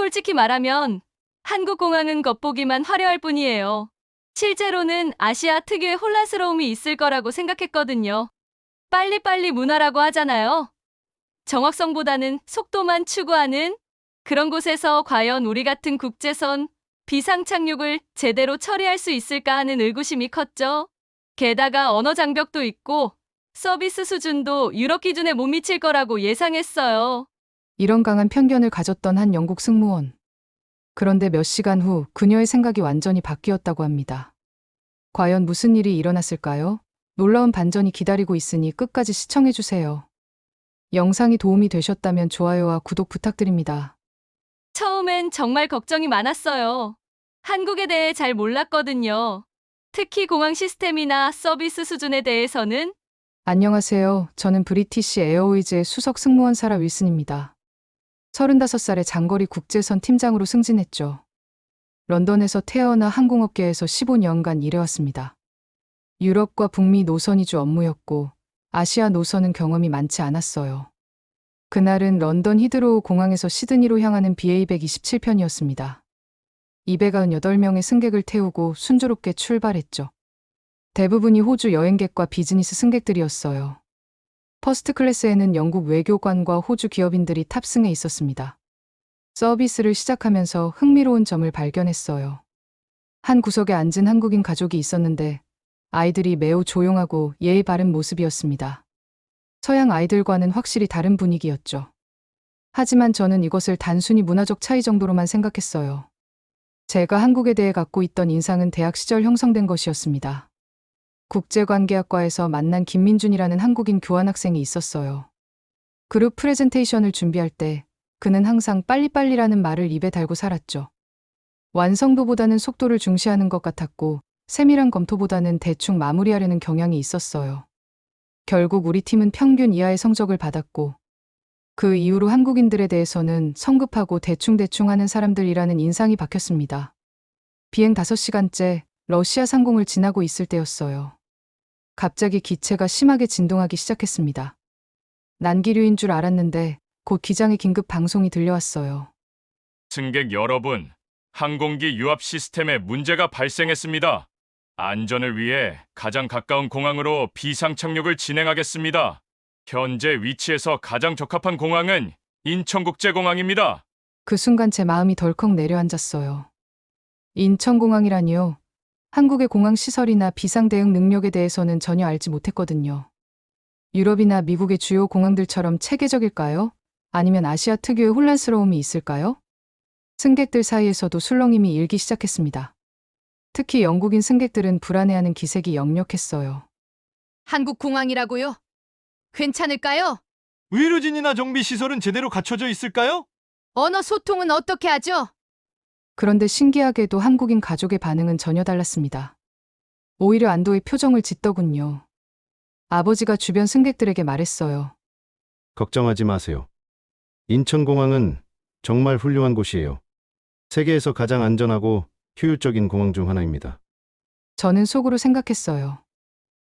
솔직히 말하면 한국 공항은 겉보기만 화려할 뿐이에요. 실제로는 아시아 특유의 혼란스러움이 있을 거라고 생각했거든요. 빨리빨리 문화라고 하잖아요. 정확성보다는 속도만 추구하는 그런 곳에서 과연 우리 같은 국제선 비상 착륙을 제대로 처리할 수 있을까 하는 의구심이 컸죠. 게다가 언어 장벽도 있고 서비스 수준도 유럽 기준에 못 미칠 거라고 예상했어요. 이런 강한 편견을 가졌던 한 영국 승무원. 그런데 몇 시간 후 그녀의 생각이 완전히 바뀌었다고 합니다. 과연 무슨 일이 일어났을까요? 놀라운 반전이 기다리고 있으니 끝까지 시청해주세요. 영상이 도움이 되셨다면 좋아요와 구독 부탁드립니다. 처음엔 정말 걱정이 많았어요. 한국에 대해 잘 몰랐거든요. 특히 공항 시스템이나 서비스 수준에 대해서는 안녕하세요. 저는 브리티시 에어웨이즈의 수석 승무원 사라 윌슨입니다. 35살에 장거리 국제선 팀장으로 승진했죠. 런던에서 태어나 항공업계에서 15년간 일해왔습니다. 유럽과 북미 노선 위주 업무였고 아시아 노선은 경험이 많지 않았어요. 그날은 런던 히드로우 공항에서 시드니로 향하는 BA127편이었습니다. 298명의 승객을 태우고 순조롭게 출발했죠. 대부분이 호주 여행객과 비즈니스 승객들이었어요. 퍼스트 클래스에는 영국 외교관과 호주 기업인들이 탑승해 있었습니다. 서비스를 시작하면서 흥미로운 점을 발견했어요. 한 구석에 앉은 한국인 가족이 있었는데 아이들이 매우 조용하고 예의 바른 모습이었습니다. 서양 아이들과는 확실히 다른 분위기였죠. 하지만 저는 이것을 단순히 문화적 차이 정도로만 생각했어요. 제가 한국에 대해 갖고 있던 인상은 대학 시절 형성된 것이었습니다. 국제관계학과에서 만난 김민준이라는 한국인 교환학생이 있었어요. 그룹 프레젠테이션을 준비할 때 그는 항상 빨리빨리라는 말을 입에 달고 살았죠. 완성도보다는 속도를 중시하는 것 같았고 세밀한 검토보다는 대충 마무리하려는 경향이 있었어요. 결국 우리 팀은 평균 이하의 성적을 받았고 그 이후로 한국인들에 대해서는 성급하고 대충대충 하는 사람들이라는 인상이 박혔습니다. 비행 5시간째 러시아 상공을 지나고 있을 때였어요. 갑자기 기체가 심하게 진동하기 시작했습니다. 난기류인 줄 알았는데 곧 기장의 긴급 방송이 들려왔어요. 승객 여러분, 항공기 유압 시스템에 문제가 발생했습니다. 안전을 위해 가장 가까운 공항으로 비상 착륙을 진행하겠습니다. 현재 위치에서 가장 적합한 공항은 인천국제공항입니다. 그 순간 제 마음이 덜컥 내려앉았어요. 인천공항이라니요. 한국의 공항 시설이나 비상 대응 능력에 대해서는 전혀 알지 못했거든요. 유럽이나 미국의 주요 공항들처럼 체계적일까요? 아니면 아시아 특유의 혼란스러움이 있을까요? 승객들 사이에서도 술렁임이 일기 시작했습니다. 특히 영국인 승객들은 불안해하는 기색이 역력했어요. 한국 공항이라고요? 괜찮을까요? 의료진이나 정비 시설은 제대로 갖춰져 있을까요? 언어 소통은 어떻게 하죠? 그런데 신기하게도 한국인 가족의 반응은 전혀 달랐습니다. 오히려 안도의 표정을 짓더군요. 아버지가 주변 승객들에게 말했어요. 걱정하지 마세요. 인천공항은 정말 훌륭한 곳이에요. 세계에서 가장 안전하고 효율적인 공항 중 하나입니다. 저는 속으로 생각했어요.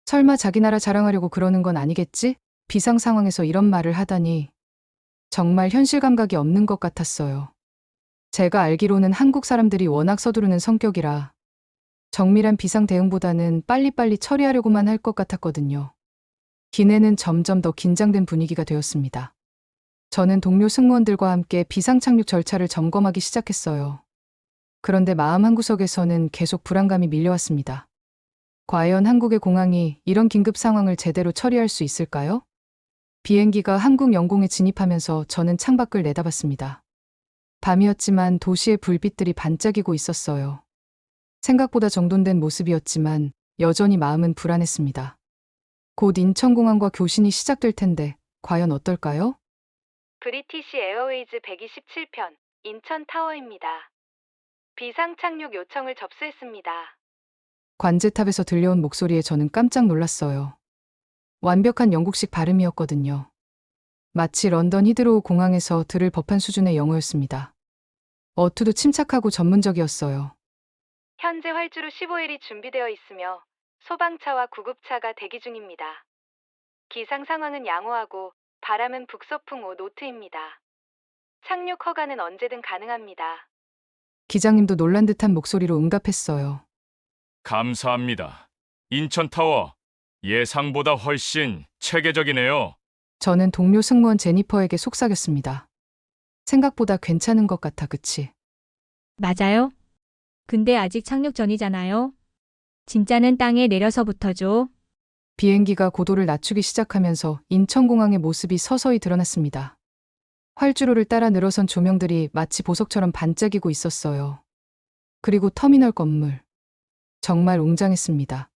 설마 자기 나라 자랑하려고 그러는 건 아니겠지? 비상 상황에서 이런 말을 하다니. 정말 현실 감각이 없는 것 같았어요. 제가 알기로는 한국 사람들이 워낙 서두르는 성격이라 정밀한 비상 대응보다는 빨리빨리 처리하려고만 할 것 같았거든요. 기내는 점점 더 긴장된 분위기가 되었습니다. 저는 동료 승무원들과 함께 비상 착륙 절차를 점검하기 시작했어요. 그런데 마음 한구석에서는 계속 불안감이 밀려왔습니다. 과연 한국의 공항이 이런 긴급 상황을 제대로 처리할 수 있을까요? 비행기가 한국 영공에 진입하면서 저는 창밖을 내다봤습니다. 밤이었지만 도시의 불빛들이 반짝이고 있었어요. 생각보다 정돈된 모습이었지만 여전히 마음은 불안했습니다. 곧 인천공항과 교신이 시작될 텐데 과연 어떨까요? 브리티시 에어웨이즈 127편 인천 타워입니다. 비상 착륙 요청을 접수했습니다. 관제탑에서 들려온 목소리에 저는 깜짝 놀랐어요. 완벽한 영국식 발음이었거든요. 마치 런던 히드로우 공항에서 들을 법한 수준의 영어였습니다. 어투도 침착하고 전문적이었어요. 현재 활주로 15일이 준비되어 있으며 소방차와 구급차가 대기 중입니다. 기상 상황은 양호하고 바람은 북서풍 5 노트입니다. 착륙 허가는 언제든 가능합니다. 기장님도 놀란 듯한 목소리로 응답했어요. 감사합니다. 인천타워 예상보다 훨씬 체계적이네요. 저는 동료 승무원 제니퍼에게 속삭였습니다. 생각보다 괜찮은 것 같아, 그치? 맞아요. 근데 아직 착륙 전이잖아요. 진짜는 땅에 내려서부터죠. 비행기가 고도를 낮추기 시작하면서 인천공항의 모습이 서서히 드러났습니다. 활주로를 따라 늘어선 조명들이 마치 보석처럼 반짝이고 있었어요. 그리고 터미널 건물. 정말 웅장했습니다.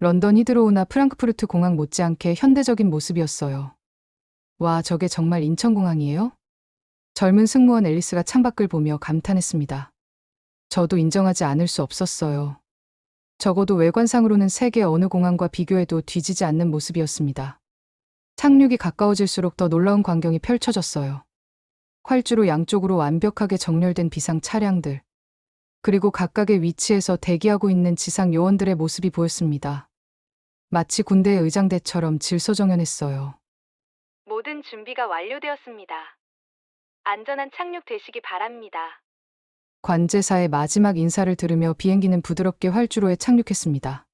런던 히드로우나 프랑크푸르트 공항 못지않게 현대적인 모습이었어요. 와, 저게 정말 인천공항이에요? 젊은 승무원 앨리스가 창밖을 보며 감탄했습니다. 저도 인정하지 않을 수 없었어요. 적어도 외관상으로는 세계 어느 공항과 비교해도 뒤지지 않는 모습이었습니다. 착륙이 가까워질수록 더 놀라운 광경이 펼쳐졌어요. 활주로 양쪽으로 완벽하게 정렬된 비상 차량들. 그리고 각각의 위치에서 대기하고 있는 지상 요원들의 모습이 보였습니다. 마치 군대의 의장대처럼 질서정연했어요. 모든 준비가 완료되었습니다. 안전한 착륙 되시기 바랍니다. 관제사의 마지막 인사를 들으며 비행기는 부드럽게 활주로에 착륙했습니다.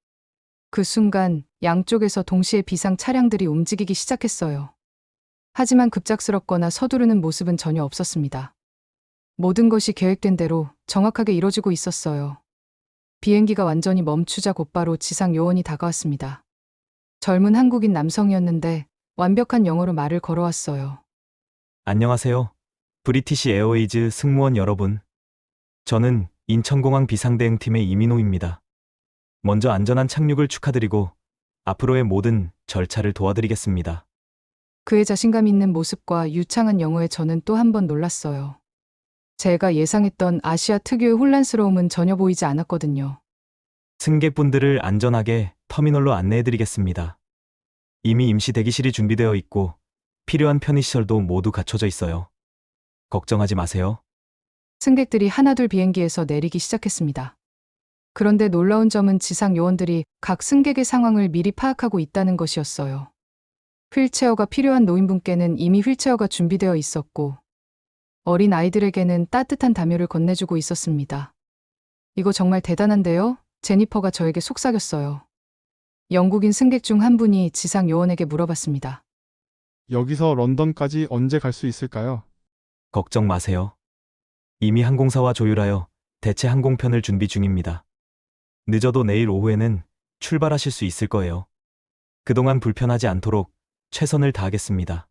그 순간 양쪽에서 동시에 비상 차량들이 움직이기 시작했어요. 하지만 급작스럽거나 서두르는 모습은 전혀 없었습니다. 모든 것이 계획된 대로 정확하게 이뤄지고 있었어요. 비행기가 완전히 멈추자 곧바로 지상 요원이 다가왔습니다. 젊은 한국인 남성이었는데 완벽한 영어로 말을 걸어왔어요. 안녕하세요. 브리티시 에어웨이즈 승무원 여러분. 저는 인천공항 비상대응팀의 이민호입니다. 먼저 안전한 착륙을 축하드리고 앞으로의 모든 절차를 도와드리겠습니다. 그의 자신감 있는 모습과 유창한 영어에 저는 또 한 번 놀랐어요. 제가 예상했던 아시아 특유의 혼란스러움은 전혀 보이지 않았거든요. 승객분들을 안전하게 터미널로 안내해드리겠습니다. 이미 임시 대기실이 준비되어 있고 필요한 편의시설도 모두 갖춰져 있어요. 걱정하지 마세요. 승객들이 하나둘 비행기에서 내리기 시작했습니다. 그런데 놀라운 점은 지상 요원들이 각 승객의 상황을 미리 파악하고 있다는 것이었어요. 휠체어가 필요한 노인분께는 이미 휠체어가 준비되어 있었고, 어린 아이들에게는 따뜻한 담요를 건네주고 있었습니다. 이거 정말 대단한데요? 제니퍼가 저에게 속삭였어요. 영국인 승객 중 한 분이 지상 요원에게 물어봤습니다. 여기서 런던까지 언제 갈 수 있을까요? 걱정 마세요. 이미 항공사와 조율하여 대체 항공편을 준비 중입니다. 늦어도 내일 오후에는 출발하실 수 있을 거예요. 그동안 불편하지 않도록 최선을 다하겠습니다.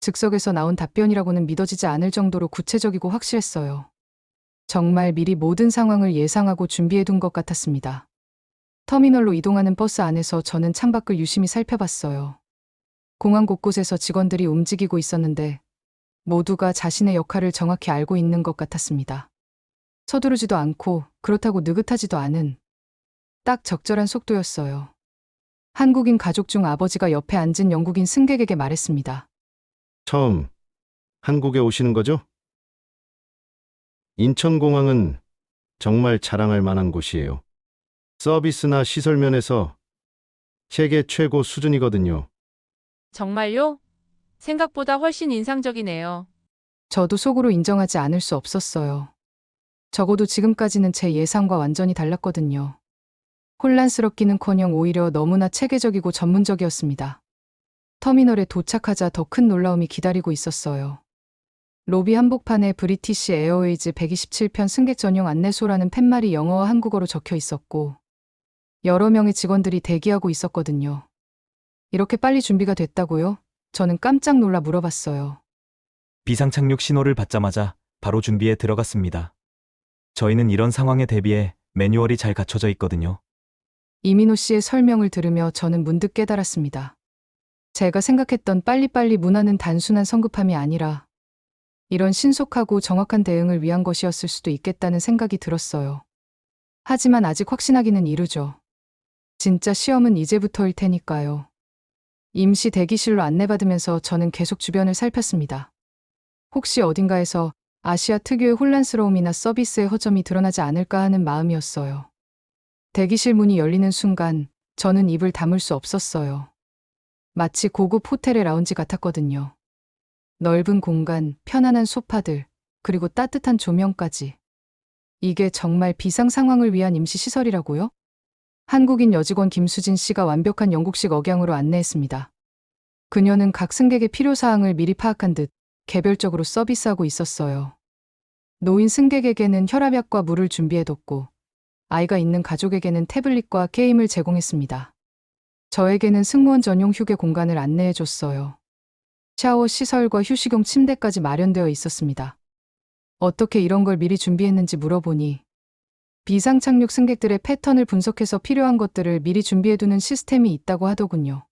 즉석에서 나온 답변이라고는 믿어지지 않을 정도로 구체적이고 확실했어요. 정말 미리 모든 상황을 예상하고 준비해둔 것 같았습니다. 터미널로 이동하는 버스 안에서 저는 창밖을 유심히 살펴봤어요. 공항 곳곳에서 직원들이 움직이고 있었는데 모두가 자신의 역할을 정확히 알고 있는 것 같았습니다. 서두르지도 않고 그렇다고 느긋하지도 않은 딱 적절한 속도였어요. 한국인 가족 중 아버지가 옆에 앉은 영국인 승객에게 말했습니다. 처음 한국에 오시는 거죠? 인천공항은 정말 자랑할 만한 곳이에요. 서비스나 시설 면에서 세계 최고 수준이거든요. 정말요? 생각보다 훨씬 인상적이네요. 저도 속으로 인정하지 않을 수 없었어요. 적어도 지금까지는 제 예상과 완전히 달랐거든요. 혼란스럽기는커녕 오히려 너무나 체계적이고 전문적이었습니다. 터미널에 도착하자 더 큰 놀라움이 기다리고 있었어요. 로비 한복판에 브리티시 에어웨이즈 127편 승객 전용 안내소라는 팻말이 영어와 한국어로 적혀 있었고, 여러 명의 직원들이 대기하고 있었거든요. 이렇게 빨리 준비가 됐다고요? 저는 깜짝 놀라 물어봤어요. 비상착륙 신호를 받자마자 바로 준비에 들어갔습니다. 저희는 이런 상황에 대비해 매뉴얼이 잘 갖춰져 있거든요. 이민호 씨의 설명을 들으며 저는 문득 깨달았습니다. 제가 생각했던 빨리빨리 문화는 단순한 성급함이 아니라 이런 신속하고 정확한 대응을 위한 것이었을 수도 있겠다는 생각이 들었어요. 하지만 아직 확신하기는 이르죠. 진짜 시험은 이제부터일 테니까요. 임시 대기실로 안내받으면서 저는 계속 주변을 살폈습니다. 혹시 어딘가에서 아시아 특유의 혼란스러움이나 서비스의 허점이 드러나지 않을까 하는 마음이었어요. 대기실 문이 열리는 순간 저는 입을 다물 수 없었어요. 마치 고급 호텔의 라운지 같았거든요. 넓은 공간, 편안한 소파들, 그리고 따뜻한 조명까지. 이게 정말 비상 상황을 위한 임시 시설이라고요? 한국인 여직원 김수진 씨가 완벽한 영국식 억양으로 안내했습니다. 그녀는 각 승객의 필요사항을 미리 파악한 듯 개별적으로 서비스하고 있었어요. 노인 승객에게는 혈압약과 물을 준비해뒀고, 아이가 있는 가족에게는 태블릿과 게임을 제공했습니다. 저에게는 승무원 전용 휴게 공간을 안내해줬어요. 샤워 시설과 휴식용 침대까지 마련되어 있었습니다. 어떻게 이런 걸 미리 준비했는지 물어보니 비상착륙 승객들의 패턴을 분석해서 필요한 것들을 미리 준비해두는 시스템이 있다고 하더군요.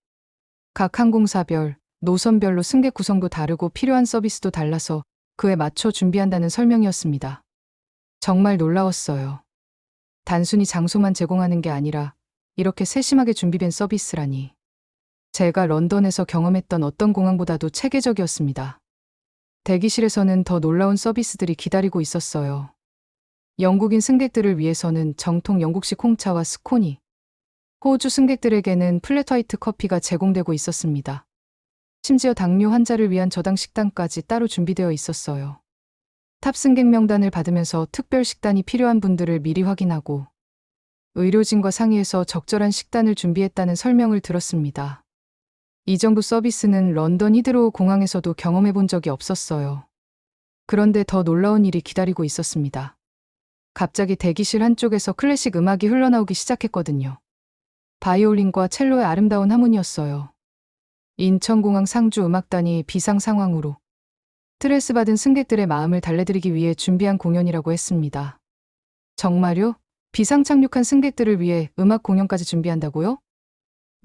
각 항공사별, 노선별로 승객 구성도 다르고 필요한 서비스도 달라서 그에 맞춰 준비한다는 설명이었습니다. 정말 놀라웠어요. 단순히 장소만 제공하는 게 아니라 이렇게 세심하게 준비된 서비스라니. 제가 런던에서 경험했던 어떤 공항보다도 체계적이었습니다. 대기실에서는 더 놀라운 서비스들이 기다리고 있었어요. 영국인 승객들을 위해서는 정통 영국식 홍차와 스코니, 호주 승객들에게는 플랫화이트 커피가 제공되고 있었습니다. 심지어 당뇨 환자를 위한 저당 식단까지 따로 준비되어 있었어요. 탑 승객 명단을 받으면서 특별 식단이 필요한 분들을 미리 확인하고 의료진과 상의해서 적절한 식단을 준비했다는 설명을 들었습니다. 이 정도 서비스는 런던 히드로우 공항에서도 경험해 본 적이 없었어요. 그런데 더 놀라운 일이 기다리고 있었습니다. 갑자기 대기실 한쪽에서 클래식 음악이 흘러나오기 시작했거든요. 바이올린과 첼로의 아름다운 하모니였어요. 인천공항 상주 음악단이 비상 상황으로 스트레스 받은 승객들의 마음을 달래드리기 위해 준비한 공연이라고 했습니다. 정말요? 비상 착륙한 승객들을 위해 음악 공연까지 준비한다고요?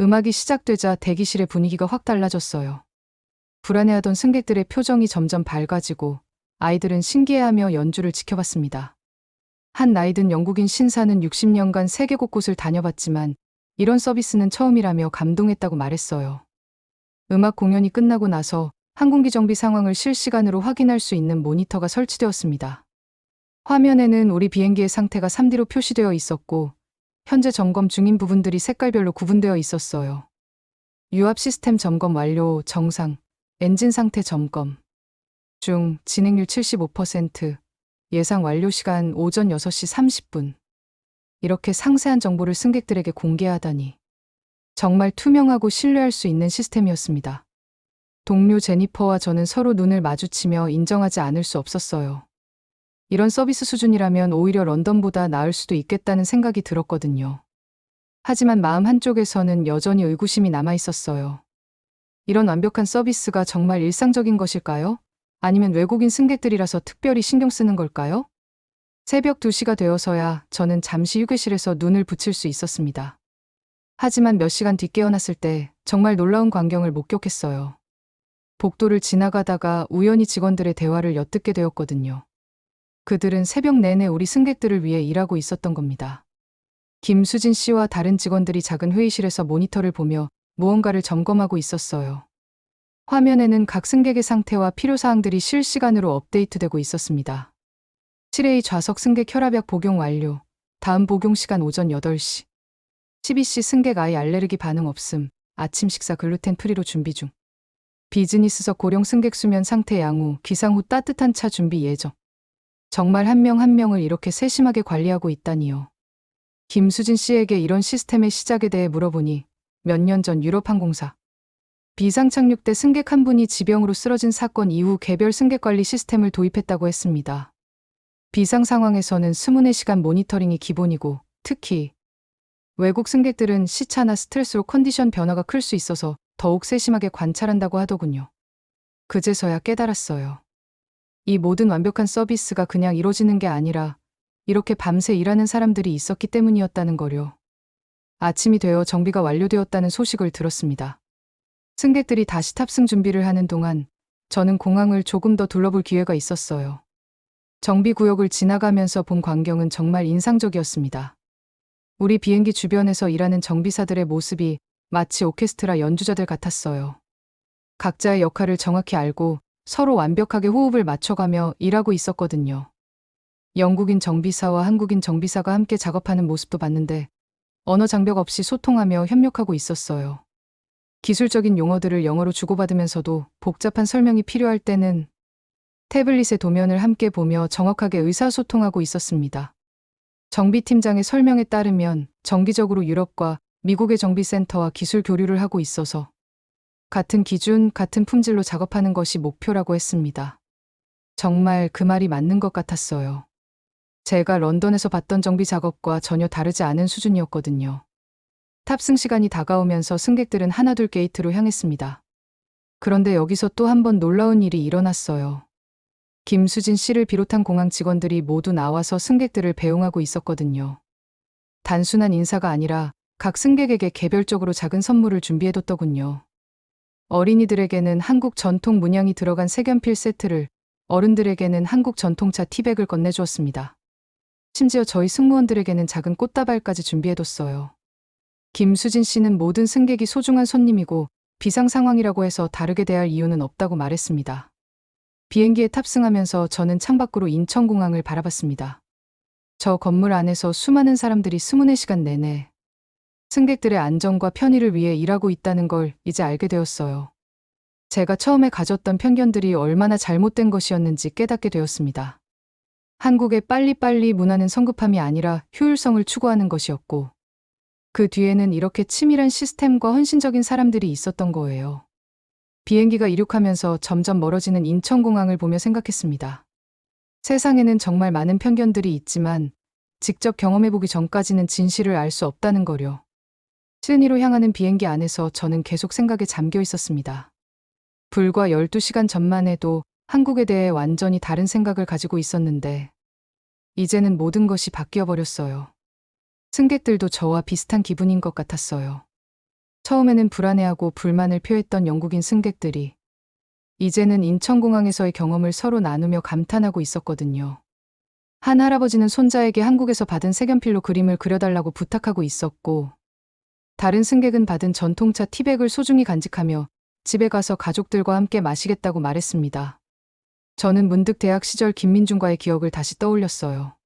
음악이 시작되자 대기실의 분위기가 확 달라졌어요. 불안해하던 승객들의 표정이 점점 밝아지고 아이들은 신기해하며 연주를 지켜봤습니다. 한 나이든 영국인 신사는 60년간 세계 곳곳을 다녀봤지만 이런 서비스는 처음이라며 감동했다고 말했어요. 음악 공연이 끝나고 나서 항공기 정비 상황을 실시간으로 확인할 수 있는 모니터가 설치되었습니다. 화면에는 우리 비행기의 상태가 3D로 표시되어 있었고, 현재 점검 중인 부분들이 색깔별로 구분되어 있었어요. 유압 시스템 점검 완료, 정상, 엔진 상태 점검. 중, 진행률 75%, 예상 완료 시간 오전 6시 30분. 이렇게 상세한 정보를 승객들에게 공개하다니. 정말 투명하고 신뢰할 수 있는 시스템이었습니다. 동료 제니퍼와 저는 서로 눈을 마주치며 인정하지 않을 수 없었어요. 이런 서비스 수준이라면 오히려 런던보다 나을 수도 있겠다는 생각이 들었거든요. 하지만 마음 한쪽에서는 여전히 의구심이 남아 있었어요. 이런 완벽한 서비스가 정말 일상적인 것일까요? 아니면 외국인 승객들이라서 특별히 신경 쓰는 걸까요? 새벽 2시가 되어서야 저는 잠시 휴게실에서 눈을 붙일 수 있었습니다. 하지만 몇 시간 뒤 깨어났을 때 정말 놀라운 광경을 목격했어요. 복도를 지나가다가 우연히 직원들의 대화를 엿듣게 되었거든요. 그들은 새벽 내내 우리 승객들을 위해 일하고 있었던 겁니다. 김수진 씨와 다른 직원들이 작은 회의실에서 모니터를 보며 무언가를 점검하고 있었어요. 화면에는 각 승객의 상태와 필요사항들이 실시간으로 업데이트되고 있었습니다. 7A 좌석 승객 혈압약 복용 완료. 다음 복용 시간 오전 8시. 12시 승객 아이 알레르기 반응 없음. 아침 식사 글루텐 프리로 준비 중. 비즈니스석 고령 승객 수면 상태 양호, 기상 후 따뜻한 차 준비 예정. 정말 한 명한 명을 이렇게 세심하게 관리하고 있다니요. 김수진 씨에게 이런 시스템의 시작에 대해 물어보니 몇 년 전 유럽 항공사 비상 착륙 때 승객 한 분이 지병으로 쓰러진 사건 이후 개별 승객 관리 시스템을 도입했다고 했습니다. 비상 상황에서는 24시간 모니터링이 기본이고 특히 외국 승객들은 시차나 스트레스로 컨디션 변화가 클 수 있어서 더욱 세심하게 관찰한다고 하더군요. 그제서야 깨달았어요. 이 모든 완벽한 서비스가 그냥 이루어지는 게 아니라 이렇게 밤새 일하는 사람들이 있었기 때문이었다는 거려. 아침이 되어 정비가 완료되었다는 소식을 들었습니다. 승객들이 다시 탑승 준비를 하는 동안 저는 공항을 조금 더 둘러볼 기회가 있었어요. 정비 구역을 지나가면서 본 광경은 정말 인상적이었습니다. 우리 비행기 주변에서 일하는 정비사들의 모습이 마치 오케스트라 연주자들 같았어요. 각자의 역할을 정확히 알고 서로 완벽하게 호흡을 맞춰가며 일하고 있었거든요. 영국인 정비사와 한국인 정비사가 함께 작업하는 모습도 봤는데 언어 장벽 없이 소통하며 협력하고 있었어요. 기술적인 용어들을 영어로 주고받으면서도 복잡한 설명이 필요할 때는 태블릿의 도면을 함께 보며 정확하게 의사소통하고 있었습니다. 정비팀장의 설명에 따르면 정기적으로 유럽과 미국의 정비센터와 기술 교류를 하고 있어서 같은 기준, 같은 품질로 작업하는 것이 목표라고 했습니다. 정말 그 말이 맞는 것 같았어요. 제가 런던에서 봤던 정비 작업과 전혀 다르지 않은 수준이었거든요. 탑승 시간이 다가오면서 승객들은 하나둘 게이트로 향했습니다. 그런데 여기서 또 한 번 놀라운 일이 일어났어요. 김수진 씨를 비롯한 공항 직원들이 모두 나와서 승객들을 배웅하고 있었거든요. 단순한 인사가 아니라 각 승객에게 개별적으로 작은 선물을 준비해뒀더군요. 어린이들에게는 한국 전통 문양이 들어간 색연필 세트를, 어른들에게는 한국 전통차 티백을 건네주었습니다. 심지어 저희 승무원들에게는 작은 꽃다발까지 준비해뒀어요. 김수진 씨는 모든 승객이 소중한 손님이고 비상 상황이라고 해서 다르게 대할 이유는 없다고 말했습니다. 비행기에 탑승하면서 저는 창밖으로 인천공항을 바라봤습니다. 저 건물 안에서 수많은 사람들이 24시간 내내 승객들의 안전과 편의를 위해 일하고 있다는 걸 이제 알게 되었어요. 제가 처음에 가졌던 편견들이 얼마나 잘못된 것이었는지 깨닫게 되었습니다. 한국의 빨리빨리 문화는 성급함이 아니라 효율성을 추구하는 것이었고, 그 뒤에는 이렇게 치밀한 시스템과 헌신적인 사람들이 있었던 거예요. 비행기가 이륙하면서 점점 멀어지는 인천공항을 보며 생각했습니다. 세상에는 정말 많은 편견들이 있지만 직접 경험해보기 전까지는 진실을 알 수 없다는 거려. 시드니로 향하는 비행기 안에서 저는 계속 생각에 잠겨 있었습니다. 불과 12시간 전만 해도 한국에 대해 완전히 다른 생각을 가지고 있었는데, 이제는 모든 것이 바뀌어 버렸어요. 승객들도 저와 비슷한 기분인 것 같았어요. 처음에는 불안해하고 불만을 표했던 영국인 승객들이 이제는 인천공항에서의 경험을 서로 나누며 감탄하고 있었거든요. 한 할아버지는 손자에게 한국에서 받은 색연필로 그림을 그려달라고 부탁하고 있었고, 다른 승객은 받은 전통차 티백을 소중히 간직하며 집에 가서 가족들과 함께 마시겠다고 말했습니다. 저는 문득 대학 시절 김민중과의 기억을 다시 떠올렸어요.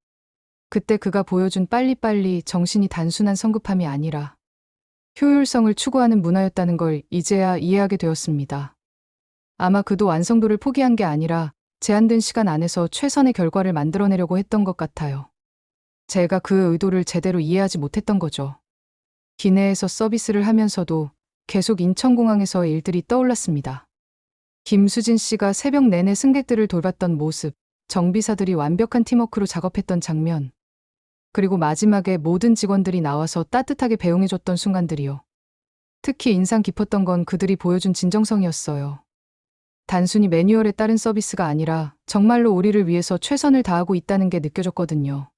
그때 그가 보여준 빨리빨리 정신이 단순한 성급함이 아니라 효율성을 추구하는 문화였다는 걸 이제야 이해하게 되었습니다. 아마 그도 완성도를 포기한 게 아니라 제한된 시간 안에서 최선의 결과를 만들어내려고 했던 것 같아요. 제가 그 의도를 제대로 이해하지 못했던 거죠. 기내에서 서비스를 하면서도 계속 인천공항에서의 일들이 떠올랐습니다. 김수진 씨가 새벽 내내 승객들을 돌봤던 모습, 정비사들이 완벽한 팀워크로 작업했던 장면, 그리고 마지막에 모든 직원들이 나와서 따뜻하게 배웅해줬던 순간들이요. 특히 인상 깊었던 건 그들이 보여준 진정성이었어요. 단순히 매뉴얼에 따른 서비스가 아니라 정말로 우리를 위해서 최선을 다하고 있다는 게 느껴졌거든요.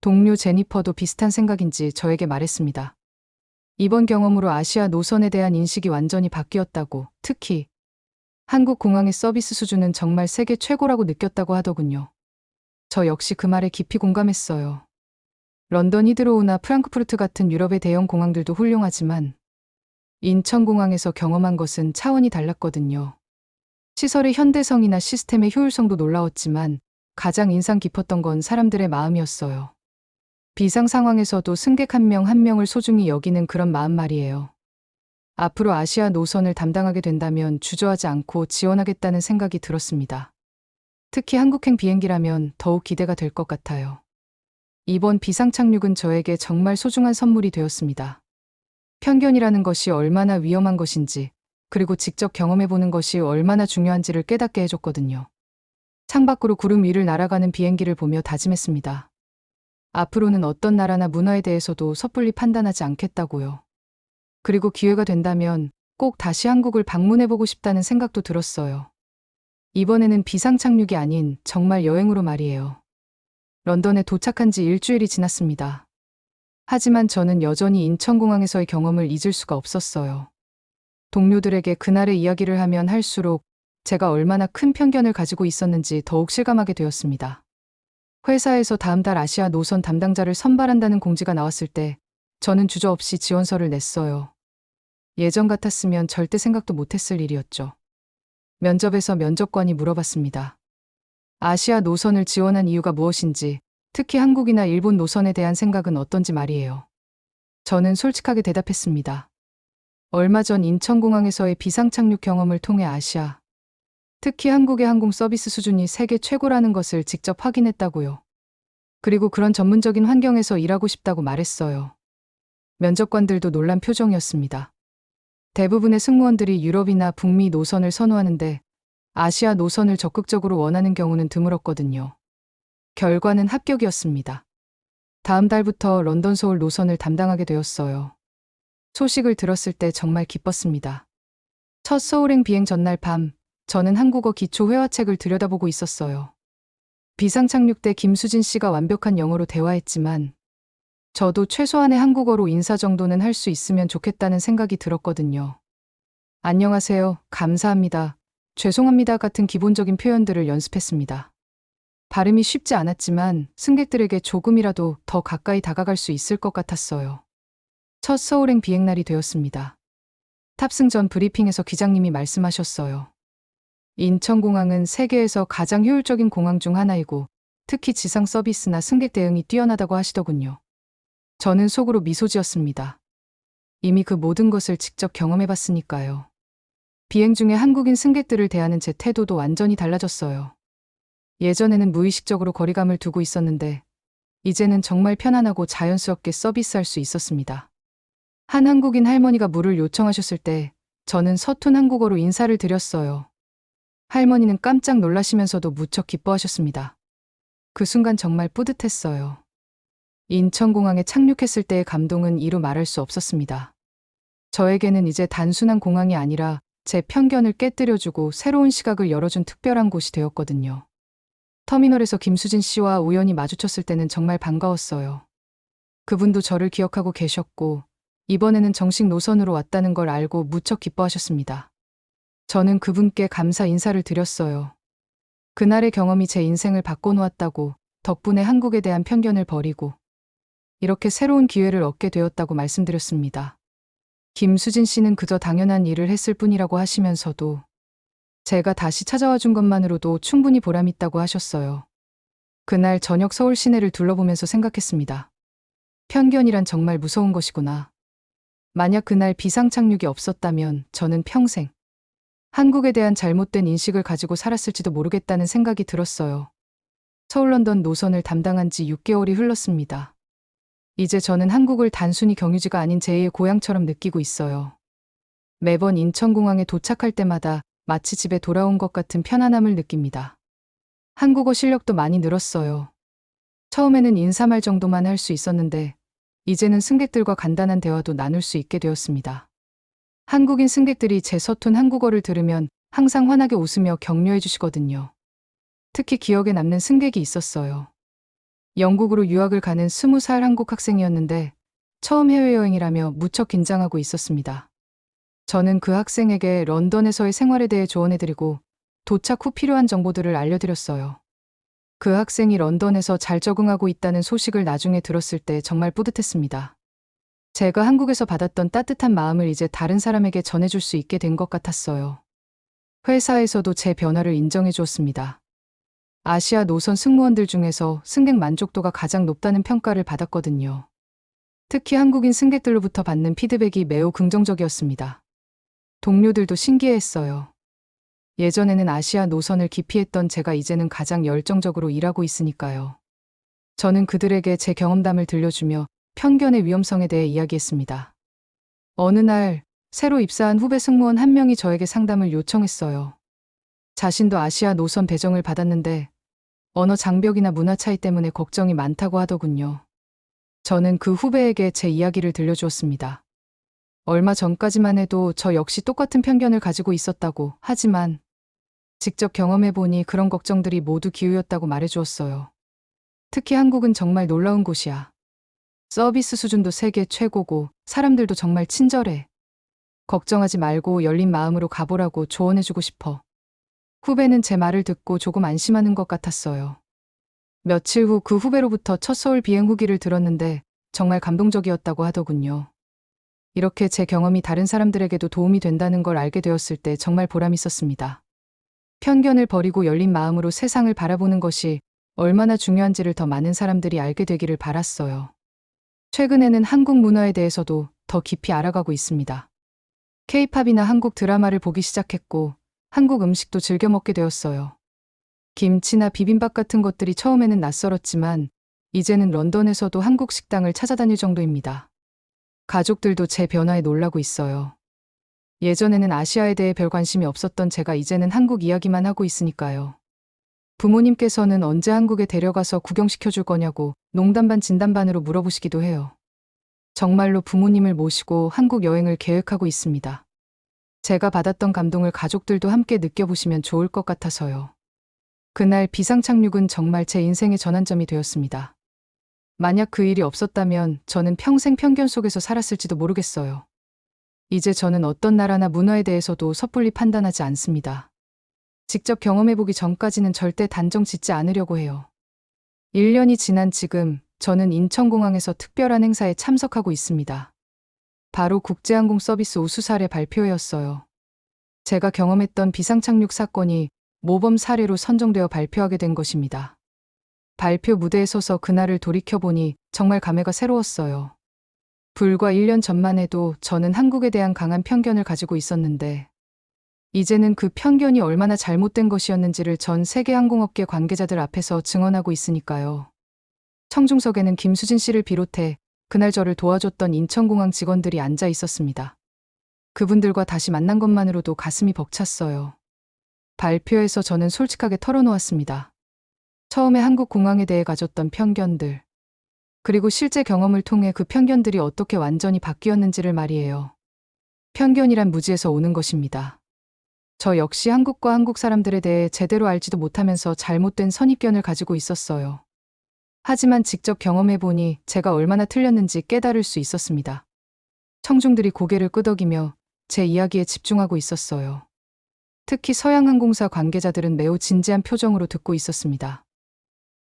동료 제니퍼도 비슷한 생각인지 저에게 말했습니다. 이번 경험으로 아시아 노선에 대한 인식이 완전히 바뀌었다고, 특히 한국 공항의 서비스 수준은 정말 세계 최고라고 느꼈다고 하더군요. 저 역시 그 말에 깊이 공감했어요. 런던 히드로우나 프랑크푸르트 같은 유럽의 대형 공항들도 훌륭하지만 인천공항에서 경험한 것은 차원이 달랐거든요. 시설의 현대성이나 시스템의 효율성도 놀라웠지만 가장 인상 깊었던 건 사람들의 마음이었어요. 비상 상황에서도 승객 한 명한 명을 소중히 여기는 그런 마음 말이에요. 앞으로 아시아 노선을 담당하게 된다면 주저하지 않고 지원하겠다는 생각이 들었습니다. 특히 한국행 비행기라면 더욱 기대가 될 것 같아요. 이번 비상 착륙은 저에게 정말 소중한 선물이 되었습니다. 편견이라는 것이 얼마나 위험한 것인지, 그리고 직접 경험해보는 것이 얼마나 중요한지를 깨닫게 해줬거든요. 창밖으로 구름 위를 날아가는 비행기를 보며 다짐했습니다. 앞으로는 어떤 나라나 문화에 대해서도 섣불리 판단하지 않겠다고요. 그리고 기회가 된다면 꼭 다시 한국을 방문해보고 싶다는 생각도 들었어요. 이번에는 비상 착륙이 아닌 정말 여행으로 말이에요. 런던에 도착한 지 일주일이 지났습니다. 하지만 저는 여전히 인천공항에서의 경험을 잊을 수가 없었어요. 동료들에게 그날의 이야기를 하면 할수록 제가 얼마나 큰 편견을 가지고 있었는지 더욱 실감하게 되었습니다. 회사에서 다음 달 아시아 노선 담당자를 선발한다는 공지가 나왔을 때 저는 주저없이 지원서를 냈어요. 예전 같았으면 절대 생각도 못했을 일이었죠. 면접에서 면접관이 물어봤습니다. 아시아 노선을 지원한 이유가 무엇인지, 특히 한국이나 일본 노선에 대한 생각은 어떤지 말이에요. 저는 솔직하게 대답했습니다. 얼마 전 인천공항에서의 비상착륙 경험을 통해 아시아, 특히 한국의 항공 서비스 수준이 세계 최고라는 것을 직접 확인했다고요. 그리고 그런 전문적인 환경에서 일하고 싶다고 말했어요. 면접관들도 놀란 표정이었습니다. 대부분의 승무원들이 유럽이나 북미 노선을 선호하는데 아시아 노선을 적극적으로 원하는 경우는 드물었거든요. 결과는 합격이었습니다. 다음 달부터 런던 서울 노선을 담당하게 되었어요. 소식을 들었을 때 정말 기뻤습니다. 첫 서울행 비행 전날 밤, 저는 한국어 기초 회화책을 들여다보고 있었어요. 비상착륙 때 김수진 씨가 완벽한 영어로 대화했지만, 저도 최소한의 한국어로 인사 정도는 할 수 있으면 좋겠다는 생각이 들었거든요. 안녕하세요. 감사합니다. 죄송합니다. 같은 기본적인 표현들을 연습했습니다. 발음이 쉽지 않았지만 승객들에게 조금이라도 더 가까이 다가갈 수 있을 것 같았어요. 첫 서울행 비행날이 되었습니다. 탑승 전 브리핑에서 기장님이 말씀하셨어요. 인천공항은 세계에서 가장 효율적인 공항 중 하나이고 특히 지상 서비스나 승객 대응이 뛰어나다고 하시더군요. 저는 속으로 미소 지었습니다. 이미 그 모든 것을 직접 경험해 봤으니까요. 비행 중에 한국인 승객들을 대하는 제 태도도 완전히 달라졌어요. 예전에는 무의식적으로 거리감을 두고 있었는데, 이제는 정말 편안하고 자연스럽게 서비스할 수 있었습니다. 한 한국인 할머니가 물을 요청하셨을 때, 저는 서툰 한국어로 인사를 드렸어요. 할머니는 깜짝 놀라시면서도 무척 기뻐하셨습니다. 그 순간 정말 뿌듯했어요. 인천공항에 착륙했을 때의 감동은 이루 말할 수 없었습니다. 저에게는 이제 단순한 공항이 아니라 제 편견을 깨뜨려주고 새로운 시각을 열어준 특별한 곳이 되었거든요. 터미널에서 김수진 씨와 우연히 마주쳤을 때는 정말 반가웠어요. 그분도 저를 기억하고 계셨고, 이번에는 정식 노선으로 왔다는 걸 알고 무척 기뻐하셨습니다. 저는 그분께 감사 인사를 드렸어요. 그날의 경험이 제 인생을 바꿔놓았다고, 덕분에 한국에 대한 편견을 버리고, 이렇게 새로운 기회를 얻게 되었다고 말씀드렸습니다. 김수진 씨는 그저 당연한 일을 했을 뿐이라고 하시면서도 제가 다시 찾아와 준 것만으로도 충분히 보람있다고 하셨어요. 그날 저녁 서울 시내를 둘러보면서 생각했습니다. 편견이란 정말 무서운 것이구나. 만약 그날 비상착륙이 없었다면 저는 평생 한국에 대한 잘못된 인식을 가지고 살았을지도 모르겠다는 생각이 들었어요. 서울 런던 노선을 담당한 지 6개월이 흘렀습니다. 이제 저는 한국을 단순히 경유지가 아닌 제2의 고향처럼 느끼고 있어요. 매번 인천공항에 도착할 때마다 마치 집에 돌아온 것 같은 편안함을 느낍니다. 한국어 실력도 많이 늘었어요. 처음에는 인사말 정도만 할 수 있었는데, 이제는 승객들과 간단한 대화도 나눌 수 있게 되었습니다. 한국인 승객들이 제 서툰 한국어를 들으면 항상 환하게 웃으며 격려해 주시거든요. 특히 기억에 남는 승객이 있었어요. 영국으로 유학을 가는 스무 살 한국 학생이었는데 처음 해외여행이라며 무척 긴장하고 있었습니다. 저는 그 학생에게 런던에서의 생활에 대해 조언해드리고 도착 후 필요한 정보들을 알려드렸어요. 그 학생이 런던에서 잘 적응하고 있다는 소식을 나중에 들었을 때 정말 뿌듯했습니다. 제가 한국에서 받았던 따뜻한 마음을 이제 다른 사람에게 전해줄 수 있게 된 것 같았어요. 회사에서도 제 변화를 인정해 주었습니다. 아시아 노선 승무원들 중에서 승객 만족도가 가장 높다는 평가를 받았거든요. 특히 한국인 승객들로부터 받는 피드백이 매우 긍정적이었습니다. 동료들도 신기해했어요. 예전에는 아시아 노선을 기피했던 제가 이제는 가장 열정적으로 일하고 있으니까요. 저는 그들에게 제 경험담을 들려주며 편견의 위험성에 대해 이야기했습니다. 어느 날 새로 입사한 후배 승무원 한 명이 저에게 상담을 요청했어요. 자신도 아시아 노선 배정을 받았는데 언어 장벽이나 문화 차이 때문에 걱정이 많다고 하더군요. 저는 그 후배에게 제 이야기를 들려주었습니다. 얼마 전까지만 해도 저 역시 똑같은 편견을 가지고 있었다고 하지만 직접 경험해보니 그런 걱정들이 모두 기우였다고 말해주었어요. 특히 한국은 정말 놀라운 곳이야. 서비스 수준도 세계 최고고 사람들도 정말 친절해. 걱정하지 말고 열린 마음으로 가보라고 조언해주고 싶어. 후배는 제 말을 듣고 조금 안심하는 것 같았어요. 며칠 후 그 후배로부터 첫 서울 비행 후기를 들었는데 정말 감동적이었다고 하더군요. 이렇게 제 경험이 다른 사람들에게도 도움이 된다는 걸 알게 되었을 때 정말 보람 있었습니다. 편견을 버리고 열린 마음으로 세상을 바라보는 것이 얼마나 중요한지를 더 많은 사람들이 알게 되기를 바랐어요. 최근에는 한국 문화에 대해서도 더 깊이 알아가고 있습니다. 케이팝이나 한국 드라마를 보기 시작했고 한국 음식도 즐겨 먹게 되었어요. 김치나 비빔밥 같은 것들이 처음에는 낯설었지만 이제는 런던에서도 한국 식당을 찾아다닐 정도입니다. 가족들도 제 변화에 놀라고 있어요. 예전에는 아시아에 대해 별 관심이 없었던 제가 이제는 한국 이야기만 하고 있으니까요. 부모님께서는 언제 한국에 데려가서 구경시켜 줄 거냐고 농담 반 진담 반으로 물어보시기도 해요. 정말로 부모님을 모시고 한국 여행을 계획하고 있습니다. 제가 받았던 감동을 가족들도 함께 느껴보시면 좋을 것 같아서요. 그날 비상착륙은 정말 제 인생의 전환점이 되었습니다. 만약 그 일이 없었다면 저는 평생 편견 속에서 살았을지도 모르겠어요. 이제 저는 어떤 나라나 문화에 대해서도 섣불리 판단하지 않습니다. 직접 경험해보기 전까지는 절대 단정 짓지 않으려고 해요. 1년이 지난 지금 저는 인천공항에서 특별한 행사에 참석하고 있습니다. 바로 국제항공 서비스 우수 사례 발표회였어요. 제가 경험했던 비상착륙 사건이 모범 사례로 선정되어 발표하게 된 것입니다. 발표 무대에 서서 그날을 돌이켜보니 정말 감회가 새로웠어요. 불과 1년 전만 해도 저는 한국에 대한 강한 편견을 가지고 있었는데, 이제는 그 편견이 얼마나 잘못된 것이었는지를 전 세계 항공업계 관계자들 앞에서 증언하고 있으니까요. 청중석에는 김수진 씨를 비롯해 그날 저를 도와줬던 인천공항 직원들이 앉아 있었습니다. 그분들과 다시 만난 것만으로도 가슴이 벅찼어요. 발표에서 저는 솔직하게 털어놓았습니다. 처음에 한국 공항에 대해 가졌던 편견들, 그리고 실제 경험을 통해 그 편견들이 어떻게 완전히 바뀌었는지를 말이에요. 편견이란 무지에서 오는 것입니다. 저 역시 한국과 한국 사람들에 대해 제대로 알지도 못하면서 잘못된 선입견을 가지고 있었어요. 하지만 직접 경험해보니 제가 얼마나 틀렸는지 깨달을 수 있었습니다. 청중들이 고개를 끄덕이며 제 이야기에 집중하고 있었어요. 특히 서양항공사 관계자들은 매우 진지한 표정으로 듣고 있었습니다.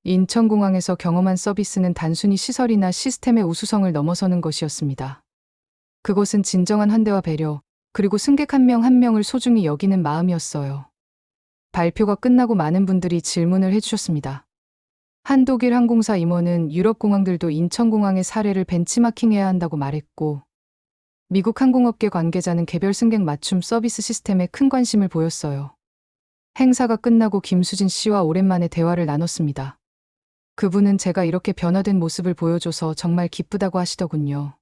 인천공항에서 경험한 서비스는 단순히 시설이나 시스템의 우수성을 넘어서는 것이었습니다. 그것은 진정한 환대와 배려, 그리고 승객 한 명한 명을 소중히 여기는 마음이었어요. 발표가 끝나고 많은 분들이 질문을 해주셨습니다. 한 독일 항공사 임원은 유럽 공항들도 인천공항의 사례를 벤치마킹해야 한다고 말했고, 미국 항공업계 관계자는 개별 승객 맞춤 서비스 시스템에 큰 관심을 보였어요. 행사가 끝나고 김수진 씨와 오랜만에 대화를 나눴습니다. 그분은 제가 이렇게 변화된 모습을 보여줘서 정말 기쁘다고 하시더군요.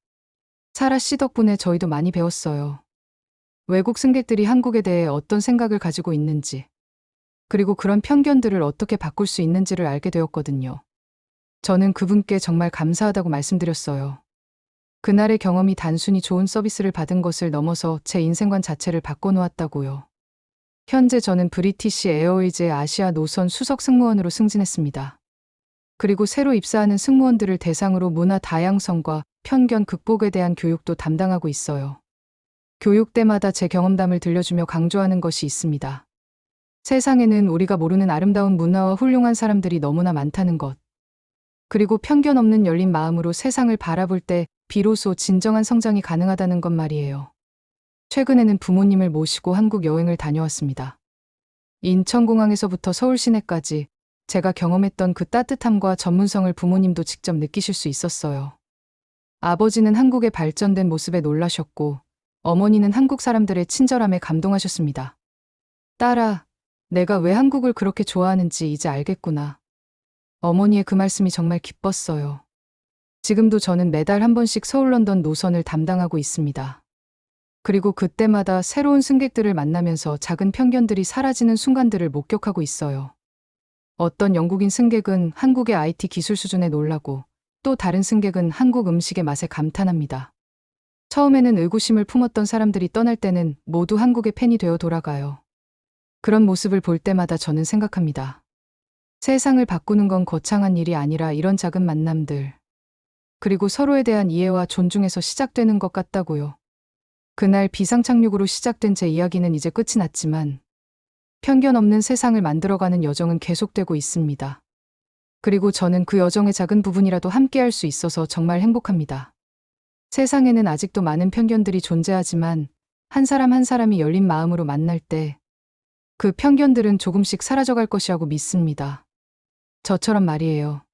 사라 씨 덕분에 저희도 많이 배웠어요. 외국 승객들이 한국에 대해 어떤 생각을 가지고 있는지, 그리고 그런 편견들을 어떻게 바꿀 수 있는지를 알게 되었거든요. 저는 그분께 정말 감사하다고 말씀드렸어요. 그날의 경험이 단순히 좋은 서비스를 받은 것을 넘어서 제 인생관 자체를 바꿔놓았다고요. 현재 저는 브리티시 에어웨이즈의 아시아 노선 수석 승무원으로 승진했습니다. 그리고 새로 입사하는 승무원들을 대상으로 문화 다양성과 편견 극복에 대한 교육도 담당하고 있어요. 교육 때마다 제 경험담을 들려주며 강조하는 것이 있습니다. 세상에는 우리가 모르는 아름다운 문화와 훌륭한 사람들이 너무나 많다는 것. 그리고 편견 없는 열린 마음으로 세상을 바라볼 때 비로소 진정한 성장이 가능하다는 것 말이에요. 최근에는 부모님을 모시고 한국 여행을 다녀왔습니다. 인천공항에서부터 서울 시내까지 제가 경험했던 그 따뜻함과 전문성을 부모님도 직접 느끼실 수 있었어요. 아버지는 한국의 발전된 모습에 놀라셨고, 어머니는 한국 사람들의 친절함에 감동하셨습니다. 딸아, 내가 왜 한국을 그렇게 좋아하는지 이제 알겠구나. 어머니의 그 말씀이 정말 기뻤어요. 지금도 저는 매달 한 번씩 서울 런던 노선을 담당하고 있습니다. 그리고 그때마다 새로운 승객들을 만나면서 작은 편견들이 사라지는 순간들을 목격하고 있어요. 어떤 영국인 승객은 한국의 IT 기술 수준에 놀라고 또 다른 승객은 한국 음식의 맛에 감탄합니다. 처음에는 의구심을 품었던 사람들이 떠날 때는 모두 한국의 팬이 되어 돌아가요. 그런 모습을 볼 때마다 저는 생각합니다. 세상을 바꾸는 건 거창한 일이 아니라 이런 작은 만남들. 그리고 서로에 대한 이해와 존중에서 시작되는 것 같다고요. 그날 비상착륙으로 시작된 제 이야기는 이제 끝이 났지만 편견 없는 세상을 만들어가는 여정은 계속되고 있습니다. 그리고 저는 그 여정의 작은 부분이라도 함께할 수 있어서 정말 행복합니다. 세상에는 아직도 많은 편견들이 존재하지만 한 사람 한 사람이 열린 마음으로 만날 때 그 편견들은 조금씩 사라져갈 것이라고 믿습니다. 저처럼 말이에요.